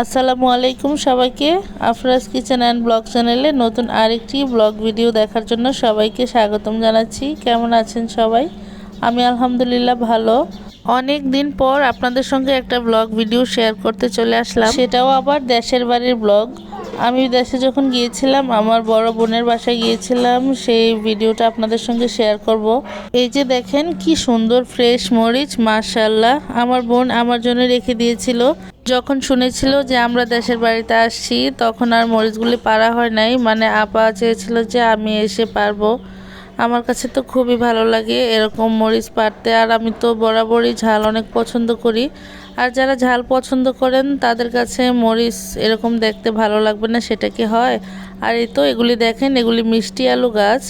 আসসালামু আলাইকুম সবাইকে। আফরাজ কিচেন অ্যান্ড ব্লগ চ্যানেলে নতুন আরেকটি ব্লগ ভিডিও দেখার জন্য সবাইকে স্বাগতম জানাচ্ছি। কেমন আছেন সবাই? আমি আলহামদুলিল্লাহ ভালো। অনেক দিন পর আপনাদের সঙ্গে একটা ব্লগ ভিডিও শেয়ার করতে চলে আসলাম। সেটাও আবার দেশের বাড়ির ব্লগ আমি দেশে যখন গিয়েছিলাম, আমার বড় বোনের বাসায় গিয়েছিলাম, সেই ভিডিওটা আপনাদের সঙ্গে শেয়ার করব। এই যে দেখেন কি সুন্দর ফ্রেশ মরিচ মাশাল্লাহ আমার বোন আমার জন্য রেখে দিয়েছিল। যখন শুনেছিল যে আমরা দেশের বাড়িতে আসছি, তখন আর মরিচগুলি পারা হয় নাই। মানে আপা চেয়েছিল যে আমি এসে পারব। আমার কাছে তো খুবই ভালো লাগে এরকম মরিচ পাড়তে, আর আমি তো বরাবরই ঝাল অনেক পছন্দ করি। আর যারা ঝাল পছন্দ করেন, তাদের কাছে মরিচ এরকম দেখতে ভালো লাগবে না, সেটা কি হয়? আর এই তো এগুলি দেখেন, এগুলি মিষ্টি আলু গাছ।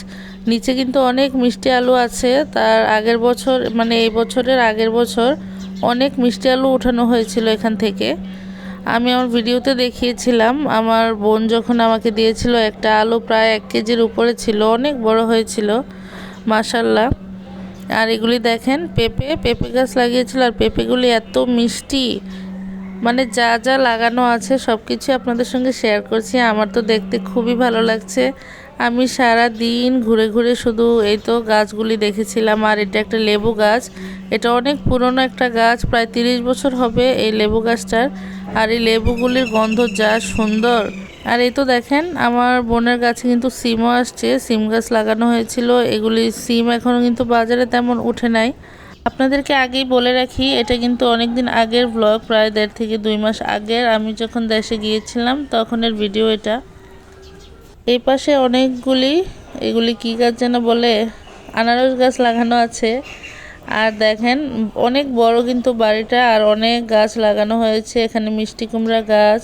নিচে কিন্তু অনেক মিষ্টি আলু আছে। তার আগের বছর মানে এই বছরের আগের বছর অনেক মিষ্টি আলু উঠানো হয়েছিল এখান থেকে। আমি আমার ভিডিওতে দেখিয়েছিলাম, আমার বোন যখন আমাকে দিয়েছিল একটা আলু প্রায় এক কেজির উপরে ছিল, অনেক বড় হয়েছিল মাসাল্লাহ আর এগুলি দেখেন, পেঁপে পেঁপে গাছ লাগিয়েছিল, আর পেঁপেগুলি এত মিষ্টি মানে যা যা লাগানো আছে সব কিছু আপনাদের সঙ্গে শেয়ার করছি, আমার তো দেখতে খুবই ভালো লাগছে। আমি সারা দিন ঘুরে ঘুরে শুধু এই তো গাছগুলি দেখেছিলাম, আর এটা একটা লেবু গাছ। এটা অনেক পুরনো একটা গাছ, প্রায় তিরিশ বছর হবে এই লেবু গাছটার। আর এই লেবুগুলির গন্ধ যা সুন্দর। আর এই তো দেখেন, আমার বোনের গাছে কিন্তু সিমও আসছে, সিম গাছ লাগানো হয়েছিল। এগুলি সিম এখনও কিন্তু বাজারে তেমন উঠে নাই। আপনাদেরকে আগেই বলে রাখি, এটা কিন্তু অনেক দিন আগের ব্লগ প্রায় দেড় থেকে দুই মাস আগের। আমি যখন দেশে গিয়েছিলাম, তখনের ভিডিও এটা। এই পাশে অনেকগুলি, এগুলি কী গাছ যেন বলে, আনারস গাছ লাগানো আছে। আর দেখেন, অনেক বড় কিন্তু বাড়িটা, আর অনেক গাছ লাগানো হয়েছে। এখানে মিষ্টি কুমড়া গাছ,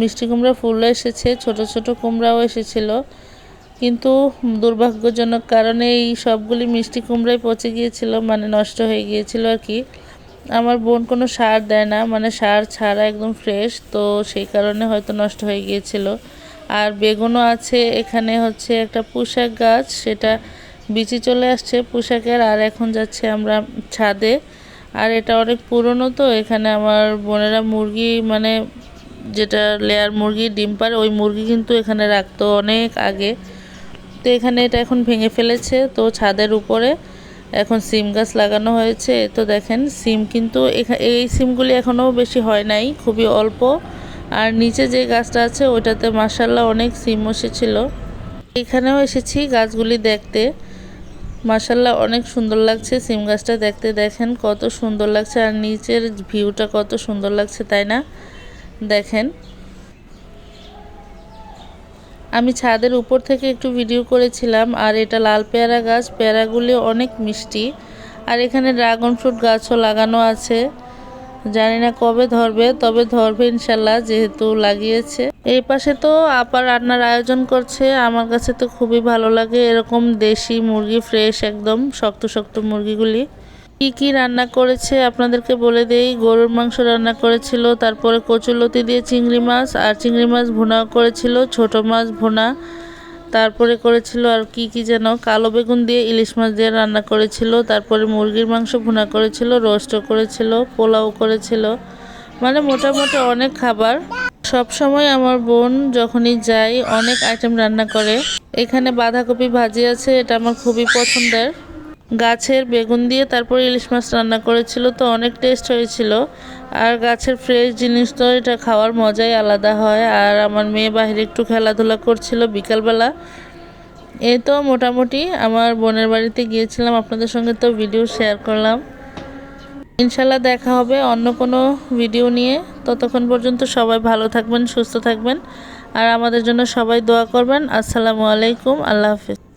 মিষ্টি কুমড়া ফুলও এসেছে, ছোট ছোট কুমড়াও এসেছিল। কিন্তু দুর্ভাগ্যজনক কারণে এই সবগুলি মিষ্টি কুমড়াই পচে গিয়েছিল মানে নষ্ট হয়ে গিয়েছিল আর কি। আমার বোন কোনো সার দেয় না মানে সার ছাড়া একদম ফ্রেশ তো সেই কারণে হয়তো নষ্ট হয়ে গিয়েছিল। আর বেগুনও আছে, এখানে হচ্ছে একটা পুঁশাক গাছ, সেটা বিচি চলে আসছে পোশাকের, আর এখন যাচ্ছে আমরা ছাদে। আর এটা অনেক পুরনো তো, এখানে আমার বোনেরা মুরগি মানে যেটা লেয়ার মুরগি, ডিম পারে ওই মুরগি কিন্তু এখানে রাখতো অনেক আগে। তো এখানে এটা এখন ভেঙে ফেলেছে, তো ছাদের উপরে এখন সিম গাছ লাগানো হয়েছে। তো দেখেন, সিম কিন্তু এই সিমগুলি এখনও বেশি হয় নাই, খুবই অল্প। আর নিচে যে গাছটা আছে, ওইটাতে মাসাল্লাহ অনেক সিম এসেছিল এখানেও এসেছি গাছগুলি দেখতে। মাসাল্লাহ অনেক সুন্দর লাগছে সিম গাছটা দেখতে। দেখেন কত সুন্দর লাগছে আর নিচের ভিউটা কত সুন্দর লাগছে, তাই না? দেখেন। আমি ছাদের উপর থেকে একটু ভিডিও করেছিলাম, আর এটা লাল পেয়ারা গাছ। পেয়ারাগুলি অনেক মিষ্টি। আর এখানে ড্রাগন ফ্রুট গাছও লাগানো আছে। জানি না কবে ধরবে, তবে ধরবে ইনশাল্লাহ যেহেতু লাগিয়েছে। এই পাশে তো আপা রান্নার আয়োজন করছে, আমার কাছে তো খুবই ভালো লাগে এরকম দেশি মুরগি ফ্রেশ একদম শক্ত শক্ত মুরগিগুলি। কি কি রান্না করেছে আপনাদেরকে বলে দেই, গরুর মাংস রান্না করেছিল, তারপরে কচুলতি দিয়ে চিংড়ি মাছ, আর চিংড়ি মাছ ভুনাও করেছিল, ছোট মাছ ভুনা তারপরে করেছিল আর কি কি যেন, কালো বেগুন দিয়ে ইলিশ মাছ দিয়ে রান্না করেছিল, তারপরে মুরগির মাংস ভুনা করেছিল, রোস্টও করেছিল, পোলাও করেছিল মানে মোটামুটি অনেক খাবার। সব সময় আমার বোন যখনই যাই অনেক আইটেম রান্না করে। এখানে বাঁধাকপি ভাজি আছে, এটা আমার খুবই পছন্দের। গাছের বেগুন দিয়ে তারপরে ইলিশ মাছ রান্না করেছিল, তো অনেক টেস্ট হয়েছিল। আর গাছের ফ্রেশ জিনিস তো এটা খাওয়ার মজাই আলাদা হয়। আর আমার মেয়ে বাহিরে একটু খেলাধুলা করছিল বিকালবেলা। এই তো মোটামুটি আমার বোনের বাড়িতে গিয়েছিলাম, আপনাদের সঙ্গে তো ভিডিও শেয়ার করলাম। ইনশাল্লাহ দেখা হবে অন্য কোনো ভিডিও নিয়ে। ততক্ষণ পর্যন্ত সবাই ভালো থাকবেন, সুস্থ থাকবেন। আর আমাদের জন্য সবাই দোয়া করবেন। আসসালামু আলাইকুম, আল্লাহ হাফিজ।